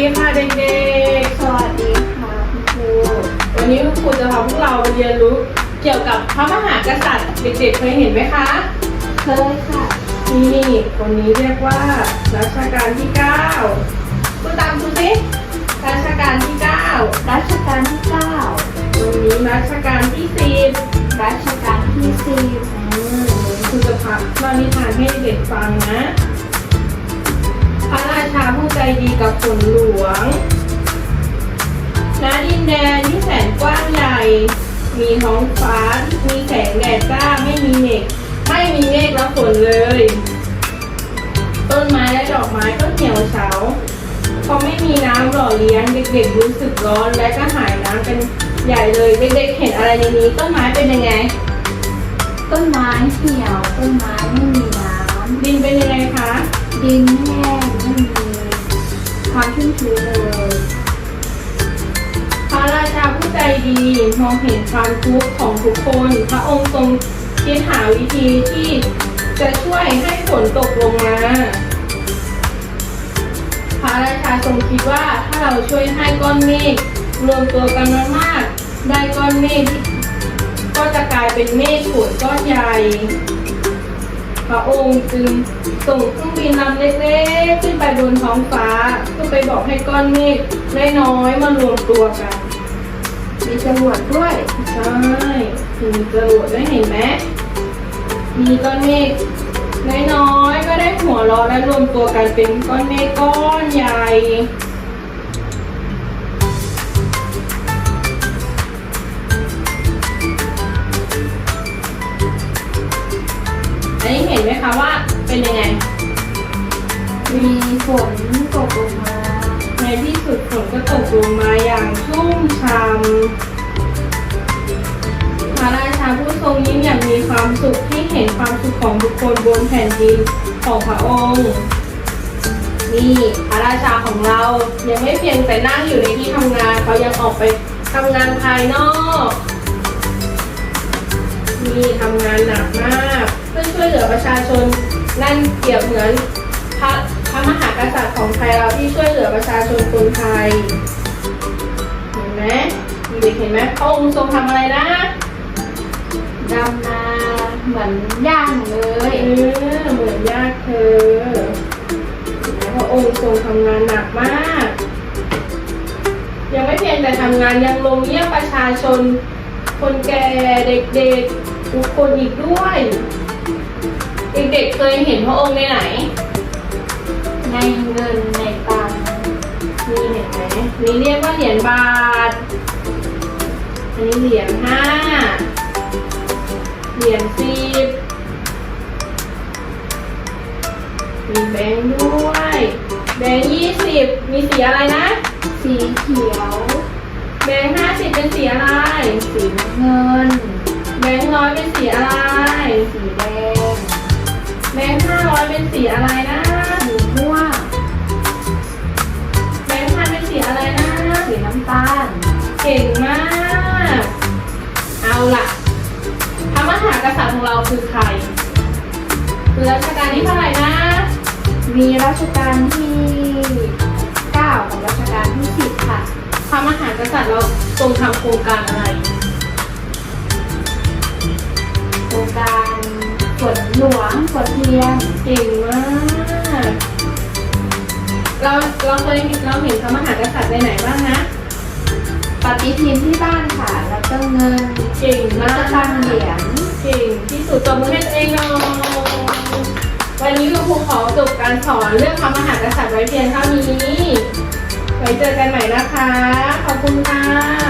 ดีค่ะเด็กสวัสดีค่ะคุณครูๆ วันนี้คุณครูจะพาพวกเราไปเรียนรู้เกี่ยวกับพระมหากษัตริย์เด็กๆเคยเห็นไหมคะ เคยค่ะนี่คนนี้เรียกว่ารัชกาลที่9พูดตามดูสิรัชกาลที่9รัชกาลที่เก้าคนนี้รัชกาลที่10รัชกาลที่สิบ อืมคุณจะพาเล่านิทานให้เด็กฟังนะพระรา ชาผู้ใจดีกับฝนหลวงณดินแดนที่แสนกว้างใหญ่ มีท้องฟ้ามีแสงแดดจ้าไม่มีเมฆไม่มีเมฆและฝนเลย ต้นไม้และดอกไม้ก็เหี่ยวเฉาเพราะไม่มีน้ำหล่อเลี้ยงเด็กๆรู้สึกร้อนและก็หายน้ำกันใหญ่เลยเด็กๆเห็นอะไรในนี้ ต้นไม้เป็นยังไง ต้นไม้เหี่ยว ต้นไม้ไม่มีน้ดินเป็นยังไงคะำดินแห้งไม่มี คือพระราชาผู้ใจดีมองเห็นความทุกข์ของทุกคน พระองค์ทรงคิดหาวิธีที่จะช่วยให้ฝนตกลงมา พระราชาทรงคิดว่าถ้าเราช่วยให้ก้อนเมฆรวมตัวกันมากๆได้ก้อนเมฆก็จะกลายเป็นเมฆฝนก้อนใหญ่ พระองค์จึงส่งเครื่องบินลำเล็กๆ ขึ้นไปบนท้องฟ้าเพื่อไปบอกให้ก้อนเมฆน้อยๆมารวมตัวกัน มีจรวดด้วยใช่มีจรวดได้เห็นไหมมีก้อนเมฆน้อยๆก็ได้หัวเราะและรวมตัวกันเป็นก้อนเมฆก้อนใหญ่ เป็นยังไง มีฝนตกลงมา ในที่สุดฝนก็ตกลงมาอย่างชุ่มช่ำพระราชาผู้ทรงยิ้มอย่างมีความสุขที่เห็นความสุขของทุกคนบนแผ่นดินของพระองค์นี่พระราชาของเรายังไม่เพียงแต่นั่งอยู่ในที่ทำงานเขายังออกไปทำงานภายนอกนี่ทำงานหนักมาก เพื่อช่วยเหลือประชาชน นั่นเปรียบเหมือนพระพระมหากษัตริย์ของไทยเราที่ช่วยเหลือประชาชนคนไทย เห็นไหมมีเด็กเห็นไหมพระองค์ทรงทำอะไรนะดำนาเหมือนย่างเลเอยอเหมือนญาติเธอเห็นไหมพระองค์ทรงทำงานหนักมาก ยังไม่เพียงแต่ทำงานยังลงเยี่ยมประชาชน คนแก่เด็กๆทุกคนอีกด้วย เด็กๆเคยเห็นพระองค์ในไหน ในเงินในตังค์นี่เห็นไหมนี่เรียกว่าเหรียญบาท อันนี้เหรียญห้าเหรียญสิบมีแบงค์ด้วย แบงค์ยี่สิบมีสีอะไรนะ สีเขียว แบงค์ห้าสิบเป็นสีอะไร สีน้ำเงิน แบงค์ร้อยเป็นสีอะไร สีแดงแบงค์ห้าร้อยเป็นสีอะไรนะสีม่วงแบงค์พันเป็นสีอะไรนะสีน้ำตาล เก่งมาก เอาล่ะพระมหากษัตริย์ของเราคือใคร คือรัชกาลที่เท่าไหร่นะ มีรัชกาลที่เก้ากับรัชกาลที่สิบค่ะ พระมหากษัตริย์เราทรงทำโครงการอะไร โครงการ ฝนหลวงฝนเทียนเก่งมาก เราเราเคยเราเห็นพระมหากษัตริย์ในไหนบ้างนะปฏิทินที่บ้านค่ะ แล้วก็เงินเก่งแล้มาวกก็ตังเหรียญเก่งที่สุดตบมือให้ตัวเองหน่อยวันนี้คุณครูขอจบการสอนเรื่องพระมหากษัตริย์ไว้เพียงเท่านี้ ไว้เจอกันใหม่นะคะ ขอบคุณค่ะขอบคุณค่ะ